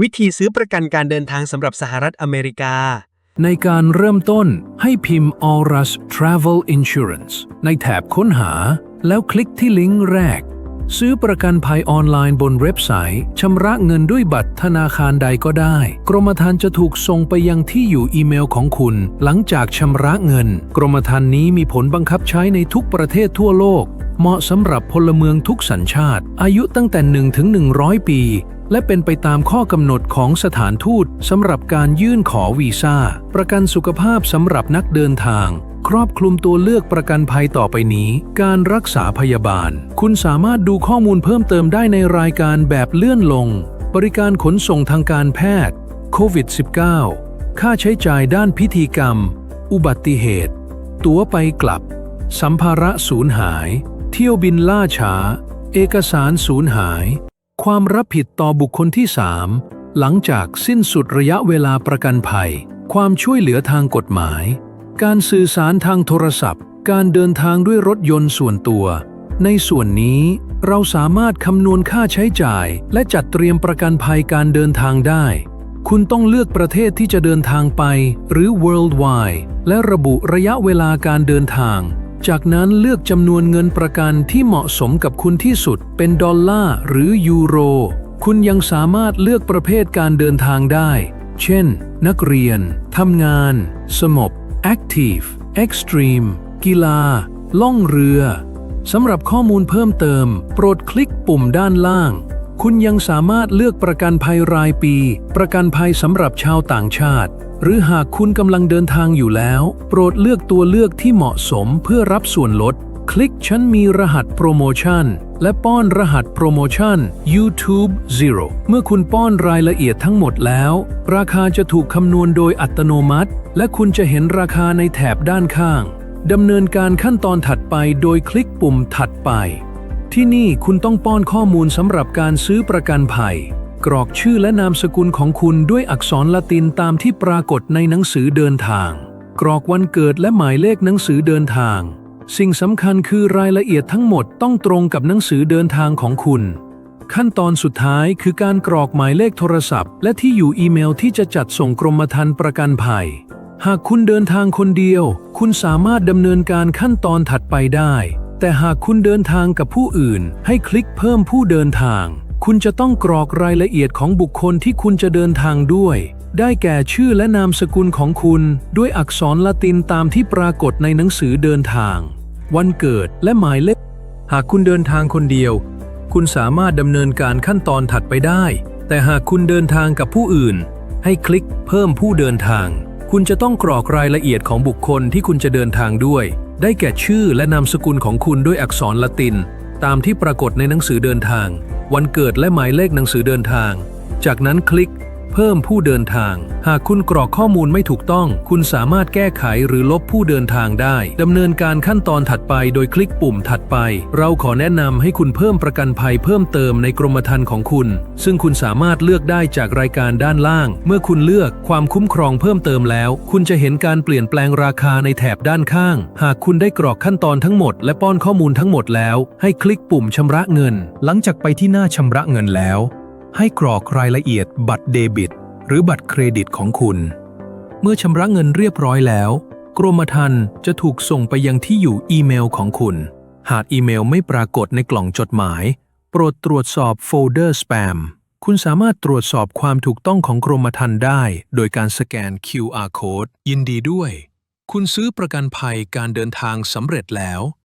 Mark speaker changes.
Speaker 1: วิธีซื้อประกันการเดินทางสำหรับสหรัฐอเมริกา
Speaker 2: ในการเริ่มต้นให้พิมพ์ Aurus Travel Insurance ในแถบค้นหา แล้วคลิกที่ลิงก์แรก ซื้อประกันภัยออนไลน์บนเว็บไซต์ชำระเงินด้วยบัตรธนาคารใดก็ได้ กรมธรรม์จะถูกส่งไปยังที่อยู่อีเมลของคุณ หลังจากชำระเงิน กรมธรรม์นี้มีผลบังคับใช้ในทุกประเทศทั่วโลก เหมาะสำหรับพลเมืองทุกสัญชาติ อายุตั้งแต่1ถึง100 ปี และเป็นไปตามข้อกำหนดของสถานทูตสำหรับการยื่นขอวีซ่า ประกันสุขภาพสำหรับนักเดินทาง ครอบคลุมตัวเลือกประกันภัยต่อไปนี้ การรักษาพยาบาล คุณสามารถดูข้อมูลเพิ่มเติมได้ในรายการแบบเลื่อนลง บริการขนส่งทางการแพทย์โควิด -19 ค่าใช้จ่ายด้านพิธีกรรม อุบัติเหตุ ตั๋วไปกลับ สัมภาระสูญหาย เที่ยวบินล่าช้า เอกสารสูญหาย ความรับผิดต่อบุคคลที่ 3 หลังจากสิ้นสุดระยะเวลาประกันภัย ความช่วยเหลือทางกฎหมาย การสื่อสารทางโทรศัพท์ การเดินทางด้วยรถยนต์ส่วนตัว ในส่วนนี้เราสามารถคำนวณค่าใช้จ่าย และจัดเตรียมประกันภัยการเดินทางได้ คุณต้องเลือกประเทศที่จะเดินทางไป หรือ worldwide และระบุระยะเวลาการเดินทาง จากนั้นเลือกจำนวนเงินประกันที่เหมาะสมกับคุณที่สุด เป็นดอลลาร์หรือยูโร คุณยังสามารถเลือกประเภทการเดินทางได้ เช่น นักเรียน ทำงานสงบ Active Extreme กีฬา ล่องเรือ สำหรับข้อมูลเพิ่มเติม โปรดคลิกปุ่มด้านล่าง คุณยังสามารถเลือกประกันภัยรายปี ประกันภัยสำหรับชาวต่างชาติ หรือหากคุณกำลังเดินทางอยู่แล้ว โปรดเลือกตัวเลือกที่เหมาะสมเพื่อรับส่วนลด คลิกฉันมีรหัสโปรโมชั่น และป้อนรหัสโปรโมชั่น YouTube Zero เมื่อคุณป้อนรายละเอียดทั้งหมดแล้ว ราคาจะถูกคำนวณโดยอัตโนมัติ และคุณจะเห็นราคาในแถบด้านข้างดำเนินการขั้นตอนถัดไปโดยคลิกปุ่มถัดไป ที่นี่คุณต้องป้อนข้อมูลสำหรับการซื้อประกันภัย กรอกชื่อและนามสกุลของคุณด้วยอักษรละตินตามที่ปรากฏในหนังสือเดินทาง กรอกวันเกิดและหมายเลขหนังสือเดินทาง สิ่งสำคัญคือรายละเอียดทั้งหมดต้องตรงกับหนังสือเดินทางของคุณ ขั้นตอนสุดท้ายคือการกรอกหมายเลขโทรศัพท์ และที่อยู่อีเมลที่จะจัดส่งกรมธรรม์ประกันภัย หากคุณเดินทางคนเดียว คุณสามารถดำเนินการขั้นตอนถัดไปได้ แต่หากคุณเดินทางกับผู้อื่น ให้คลิกเพิ่มผู้เดินทาง คุณจะต้องกรอกรายละเอียดของบุคคลที่คุณจะเดินทางด้วย ได้แก่ชื่อและนามสกุลของคุณ ด้วยอักษรละตินตามที่ปรากฏในหนังสือเดินทาง วันเกิดและหมายเลข หากคุณเดินทางคนเดียว คุณสามารถดำเนินการขั้นตอนถัดไปได้ แต่หากคุณเดินทางกับผู้อื่น ให้คลิกเพิ่มผู้เดินทาง คุณจะต้องกรอกรายละเอียดของบุคคลที่คุณจะเดินทางด้วย ได้แก่ชื่อและนามสกุลของคุณด้วยอักษรละติน ตามที่ปรากฏในหนังสือเดินทาง วันเกิดและหมายเลขหนังสือเดินทาง จากนั้นคลิก เพิ่มผู้เดินทาง หากคุณกรอกข้อมูลไม่ถูกต้อง คุณสามารถแก้ไขหรือลบผู้เดินทางได้ดำเนินการขั้นตอนถัดไปโดยคลิกปุ่มถัดไป เราขอแนะนำให้คุณเพิ่มประกันภัยเพิ่มเติมในกรมธรรม์ของคุณ ซึ่งคุณสามารถเลือกได้จากรายการด้านล่าง เมื่อคุณเลือกความคุ้มครองเพิ่มเติมแล้ว คุณจะเห็นการเปลี่ยนแปลงราคาในแถบด้านข้าง หากคุณได้กรอกขั้นตอนทั้งหมดและป้อนข้อมูลทั้งหมดแล้ว ให้คลิกปุ่มชำระเงิน หลังจากไปที่หน้าชำระเงินแล้ว ให้กรอกรายละเอียดบัตรเดบิต หรือบัตรเครดิตของคุณ เมื่อชำระเงินเรียบร้อยแล้ว กรมธรรม์จะถูกส่งไปยังที่อยู่อีเมลของคุณ หากอีเมลไม่ปรากฏในกล่องจดหมาย โปรดตรวจสอบโฟลเดอร์สแปมคุณสามารถตรวจสอบความถูกต้องของกรมธรรม์ได้ โดยการสแกน QR code ยินดีด้วย คุณซื้อประกันภัยการเดินทางสำเร็จแล้ว